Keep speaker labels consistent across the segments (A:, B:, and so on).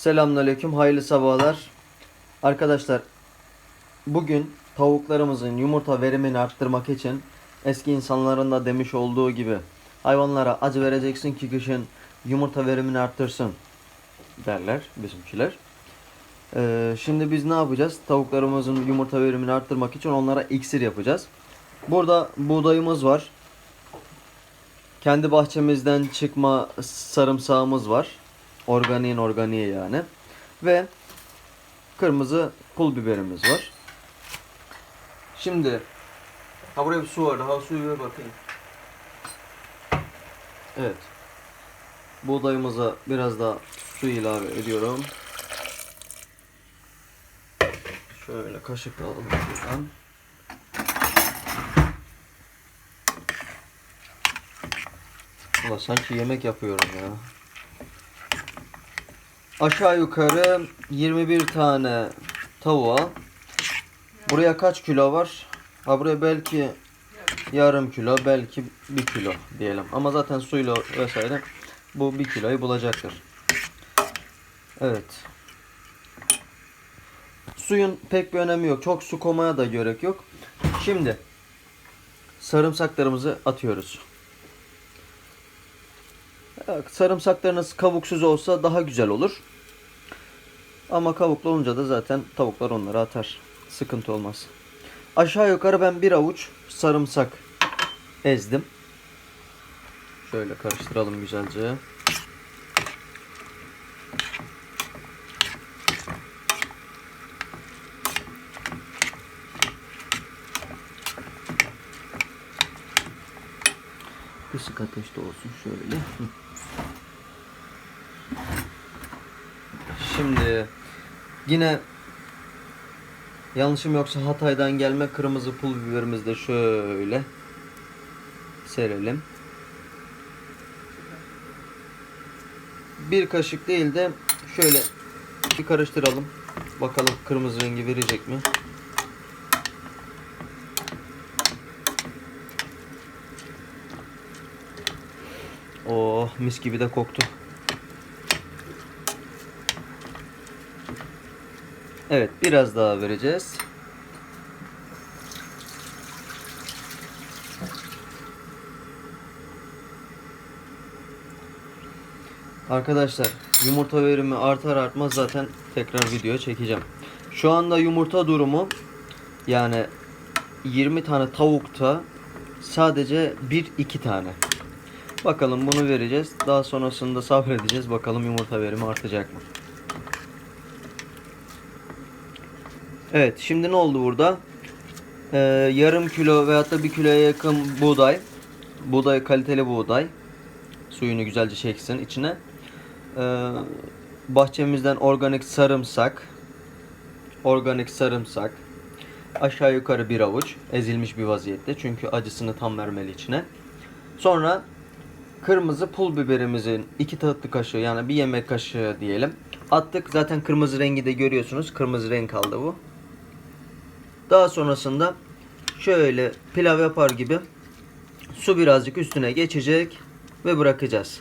A: Selamünaleyküm, hayırlı sabahlar. Arkadaşlar, bugün tavuklarımızın yumurta verimini arttırmak için eski insanların da demiş olduğu gibi hayvanlara acı vereceksin ki kışın yumurta verimini arttırsın derler bizimkiler. Ee, şimdi biz ne yapacağız? Tavuklarımızın yumurta verimini arttırmak için onlara iksir yapacağız. Burada buğdayımız var. Kendi bahçemizden çıkma sarımsağımız var. Organiğin organiği yani. Ve kırmızı pul biberimiz var. Şimdi ha buraya bir su var. Ha suyu ver bakayım. Evet. Buğdayımıza biraz da su ilave ediyorum. Şöyle kaşıkla alalım şuradan. Ulan sanki yemek yapıyorum ya. Aşağı yukarı 21 tane tavuğa. Buraya kaç kilo var? Ha buraya belki yarım kilo, belki bir kilo diyelim. Ama zaten suyla vesaire bu bir kiloyu bulacaktır. Evet. Suyun pek bir önemi yok. Çok su koymaya da gerek yok. Şimdi sarımsaklarımızı atıyoruz. Sarımsaklarınız kavuksuz olsa daha güzel olur. Ama kabuklu olunca da zaten tavuklar onları atar. Sıkıntı olmaz. Aşağı yukarı ben bir avuç sarımsak ezdim. Şöyle karıştıralım güzelce. Kısık ateşte olsun şöyle. Şimdi yine yanlışım yoksa Hatay'dan gelme kırmızı pul biberimizi de şöyle serelim. Bir kaşık değil de şöyle bir karıştıralım. Bakalım kırmızı rengi verecek mi? Oh mis gibi de koktu. Evet biraz daha vereceğiz. Arkadaşlar yumurta verimi artar artmaz zaten tekrar video çekeceğim. Şu anda yumurta durumu yani 20 tane tavukta sadece 1-2 tane. Bakalım bunu vereceğiz. Daha sonrasında sabredeceğiz. Bakalım yumurta verimi artacak mı? Evet şimdi ne oldu burada? Ee, yarım kilo veyahut da bir kiloya yakın buğday. Buğday kaliteli buğday. Suyunu güzelce çeksin içine. Ee, bahçemizden organik sarımsak. Organik sarımsak. Aşağı yukarı bir avuç. Ezilmiş bir vaziyette. Çünkü acısını tam vermeli içine. Sonra kırmızı pul biberimizin iki tatlı kaşığı yani bir yemek kaşığı diyelim. Attık. Zaten kırmızı rengi de görüyorsunuz. Kırmızı renk aldı bu. Daha sonrasında şöyle pilav yapar gibi su birazcık üstüne geçecek ve bırakacağız.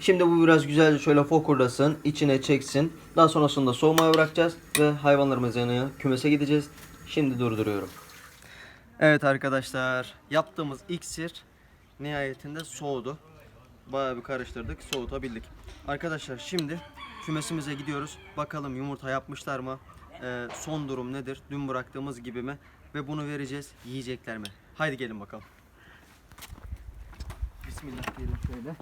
A: Şimdi bu biraz güzelce şöyle fokurdasın, içine çeksin. Daha sonrasında soğumaya bırakacağız ve hayvanlarımızın yanına kümese gideceğiz. Şimdi durduruyorum. Evet arkadaşlar, yaptığımız iksir nihayetinde soğudu. Bayağı bir karıştırdık, soğutabildik. Arkadaşlar şimdi kümesimize gidiyoruz. Bakalım yumurta yapmışlar mı? Ee, son durum nedir? Dün bıraktığımız gibi mi? Ve bunu vereceğiz. Yiyecekler mi? Haydi gelin bakalım. Bismillah diyelim şöyle.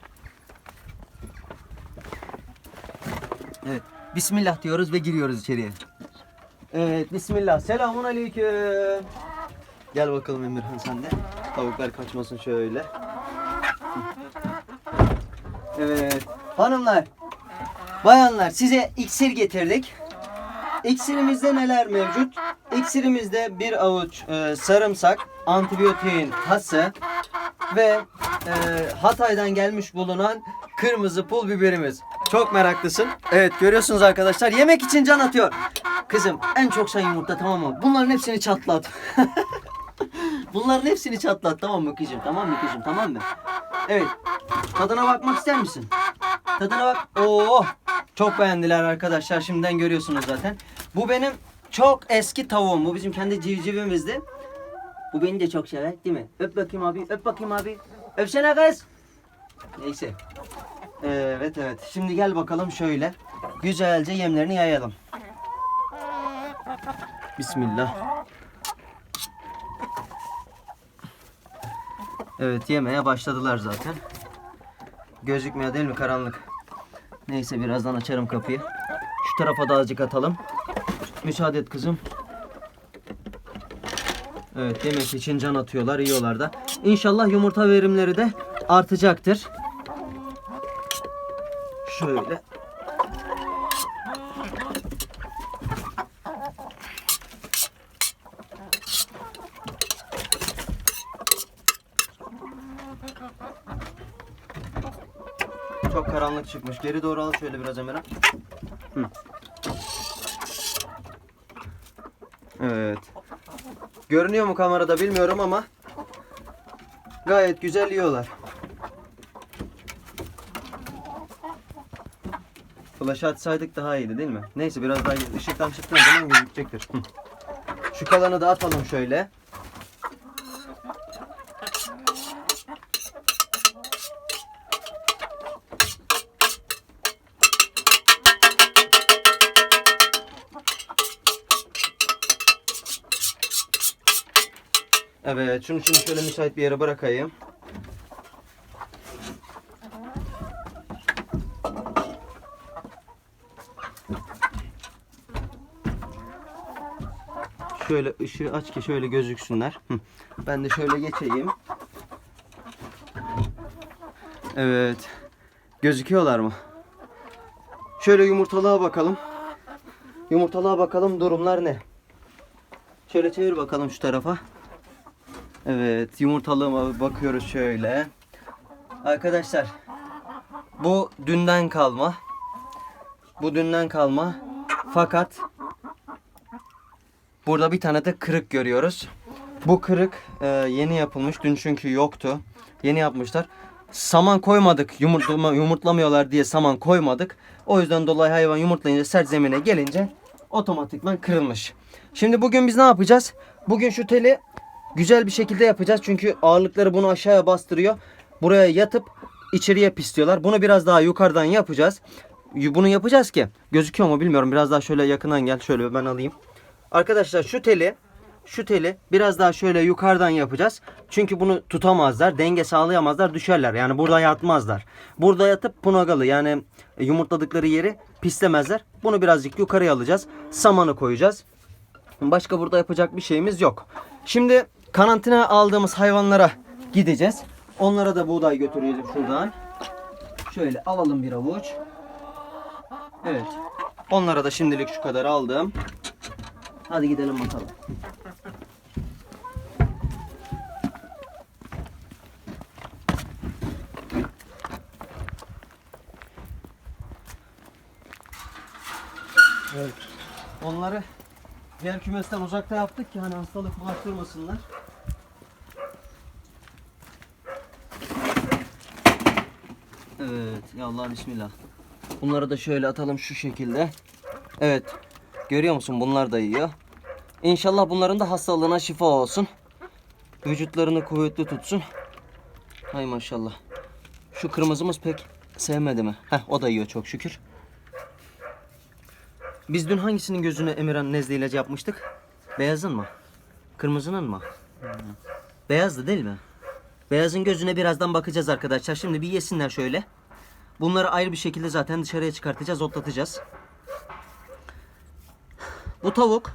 A: Evet. Bismillah diyoruz ve giriyoruz içeriye. Evet. Bismillah. Selamun aleyküm. Gel bakalım Emirhan sen de. Tavuklar kaçmasın şöyle. Evet. Hanımlar. Bayanlar size iksir getirdik. İksirimizde neler mevcut? İksirimizde bir avuç e, sarımsak, antibiyotiğin hası ve e, Hatay'dan gelmiş bulunan kırmızı pul biberimiz. Çok meraklısın. Evet görüyorsunuz arkadaşlar yemek için can atıyor. Kızım en çok sen yumurta tamam mı? Bunların hepsini çatlat. Bunların hepsini çatlat tamam mı kızım? Tamam mı kızım? Tamam mı? Evet. Tadına bakmak ister misin? Tadına bak. Oo. Çok beğendiler arkadaşlar. Şimdiden görüyorsunuz zaten. Bu benim çok eski tavuğum. Bu bizim kendi civcivimizdi. Bu beni de çok sever değil mi? Öp bakayım abi. Öp bakayım abi. Öpsene kız. Neyse. Evet evet. Şimdi gel bakalım şöyle. Güzelce yemlerini yayalım. Bismillah. Evet yemeye başladılar zaten. Gözükmüyor değil mi karanlık? Neyse birazdan açarım kapıyı. Şu tarafa da azıcık atalım. Müsaade et kızım. Evet yemek için can atıyorlar, yiyorlar da. İnşallah yumurta verimleri de artacaktır. Şöyle. Çok karanlık çıkmış. Geri doğru al şöyle biraz Emirhan. Hı. Evet. Görünüyor mu kamerada bilmiyorum ama gayet güzel yiyorlar. Flaşı açsaydık daha iyiydi değil mi? Neyse biraz daha ışıktan çıktığın zaman gözükecektir. Şu kalanı da atalım şöyle. Evet, şunu şimdi şöyle müsait bir yere bırakayım. Şöyle ışığı aç ki şöyle gözüksünler. Ben de şöyle geçeyim. Evet. Gözüküyorlar mı? Şöyle yumurtalığa bakalım. Yumurtalığa bakalım durumlar ne? Şöyle çevir bakalım şu tarafa. Evet yumurtalığıma bakıyoruz şöyle. Arkadaşlar bu dünden kalma. Bu dünden kalma. Fakat burada bir tane de kırık görüyoruz. Bu kırık e, yeni yapılmış. Dün çünkü yoktu. Yeni yapmışlar. Saman koymadık. Yumurtlama, yumurtlamıyorlar diye saman koymadık. O yüzden dolayı hayvan yumurtlayınca sert zemine gelince otomatikman kırılmış. Şimdi bugün biz ne yapacağız? Bugün şu teli güzel bir şekilde yapacağız. Çünkü ağırlıkları bunu aşağıya bastırıyor. Buraya yatıp içeriye pisliyorlar. Bunu biraz daha yukarıdan yapacağız. Bunu yapacağız ki gözüküyor mu bilmiyorum. Biraz daha şöyle yakından gel. Şöyle ben alayım. Arkadaşlar şu teli şu teli biraz daha şöyle yukarıdan yapacağız. Çünkü bunu tutamazlar, denge sağlayamazlar, düşerler. Yani burada yatmazlar. Burada yatıp punagalı yani yumurtladıkları yeri pislemezler. Bunu birazcık yukarıya alacağız. Samanı koyacağız. Başka burada yapacak bir şeyimiz yok. Şimdi karantina aldığımız hayvanlara gideceğiz. Onlara da buğday götürüyoruz şuradan. Şöyle alalım bir avuç. Evet. Onlara da şimdilik şu kadar aldım. Hadi gidelim bakalım. Evet. Onları diğer kümesten uzakta yaptık ki hani hastalık bulaştırmasınlar. Evet. Ya Allah bismillah. Bunları da şöyle atalım şu şekilde. Evet. Görüyor musun? Bunlar da yiyor. İnşallah bunların da hastalığına şifa olsun. Vücutlarını kuvvetli tutsun. Hay maşallah. Şu kırmızımız pek sevmedi mi? Heh o da yiyor çok şükür. Biz dün hangisinin gözüne Emirhan nezle ilacı yapmıştık? Beyazın mı? Kırmızının mı? Beyazdı değil mi? Beyazın gözüne birazdan bakacağız arkadaşlar. Şimdi bir yesinler şöyle. Bunları ayrı bir şekilde zaten dışarıya çıkartacağız, otlatacağız. Bu tavuk.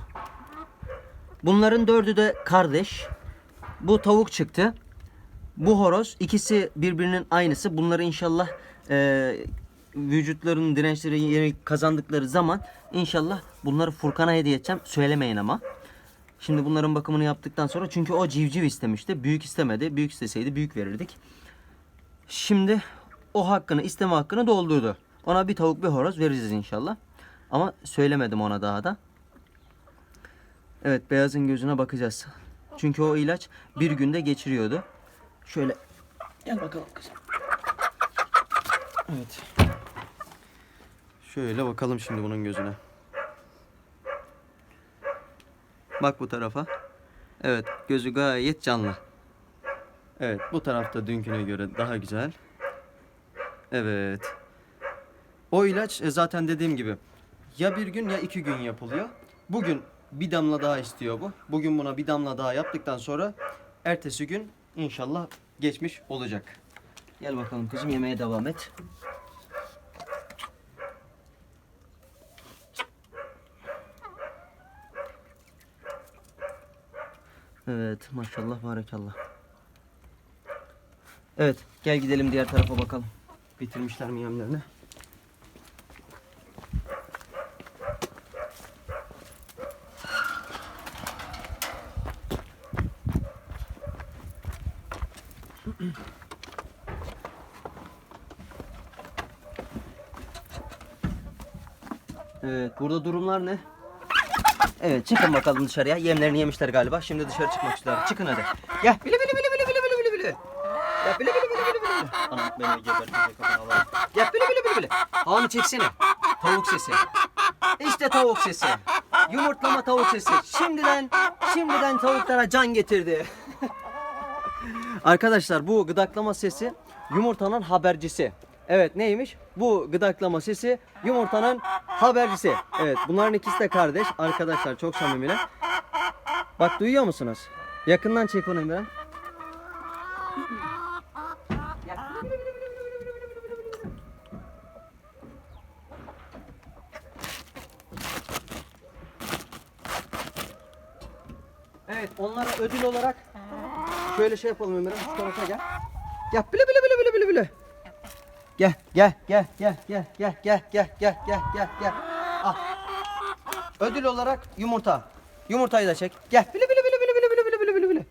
A: Bunların dördü de kardeş. Bu tavuk çıktı. Bu horoz. ikisi birbirinin aynısı. Bunları inşallah e, vücutlarının dirençleri yeri kazandıkları zaman inşallah bunları Furkan'a hediye edeceğim. Söylemeyin ama. Şimdi bunların bakımını yaptıktan sonra çünkü o civciv istemişti. Büyük istemedi. Büyük isteseydi büyük verirdik. Şimdi o hakkını isteme hakkını doldurdu. Ona bir tavuk bir horoz vereceğiz inşallah. Ama söylemedim ona daha da. Evet beyazın gözüne bakacağız. Çünkü o ilaç bir günde geçiriyordu. Şöyle gel bakalım kızım. Evet. Şöyle bakalım şimdi bunun gözüne. Bak bu tarafa. Evet gözü gayet canlı. Evet bu tarafta dünküne göre daha güzel. Evet. O ilaç e, zaten dediğim gibi ya bir gün ya iki gün yapılıyor. Bugün bir damla daha istiyor bu. Bugün buna bir damla daha yaptıktan sonra ertesi gün inşallah geçmiş olacak. Gel bakalım kızım yemeğe devam et. Evet maşallah barakallah. Evet gel gidelim diğer tarafa bakalım. Bitirmişler mi yemlerini? Evet burada durumlar ne? Evet çıkın bakalım dışarıya. Yemlerini yemişler galiba. Şimdi dışarı çıkmak istiyorlar. Çıkın hadi. Gel. Bili bili bili bili bili bili bili. Gel bili bili. Anam beni gebertecek var. Gel bili bili bili bili. Havanı çeksene. Tavuk sesi. İşte tavuk sesi. Yumurtlama tavuk sesi. Şimdiden şimdiden tavuklara can getirdi. Arkadaşlar bu gıdaklama sesi yumurtanın habercisi. Evet neymiş? Bu gıdaklama sesi yumurtanın habercisi. Evet bunların ikisi de kardeş. Arkadaşlar çok samimiler. Bak duyuyor musunuz? Yakından çek onu Emre. Evet onlara ödül olarak şöyle şey yapalım Ömer'im şu tarafa gel. Gel bile bile bile bile bile bile. Gel gel gel gel gel gel gel gel gel gel gel gel. Al. Ödül olarak yumurta. Yumurtayı da çek. Gel bile bile bile bile bile bile bile bile bile bile.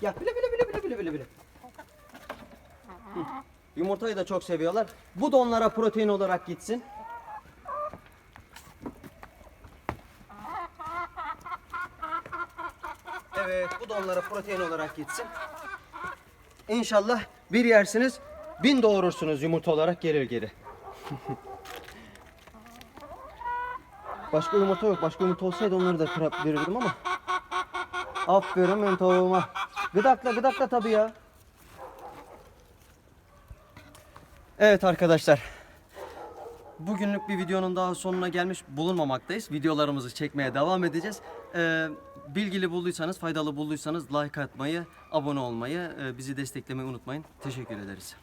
A: Gel bile bile bile bile bile bile bile. Yumurtayı da çok seviyorlar. Bu da onlara protein olarak gitsin. Evet, bu da onlara protein olarak gitsin. İnşallah bir yersiniz, bin doğurursunuz yumurta olarak gelir geri. Başka yumurta yok. Başka yumurta olsaydı onları da kırıp verirdim ama. Aferin benim tavuğuma. Gıdakla gıdakla tabii ya. Evet arkadaşlar. Bugünlük bir videonun daha sonuna gelmiş bulunmamaktayız. Videolarımızı çekmeye devam edeceğiz. Ee, bilgili bulduysanız, faydalı bulduysanız like atmayı, abone olmayı, e, bizi desteklemeyi unutmayın. Teşekkür ederiz.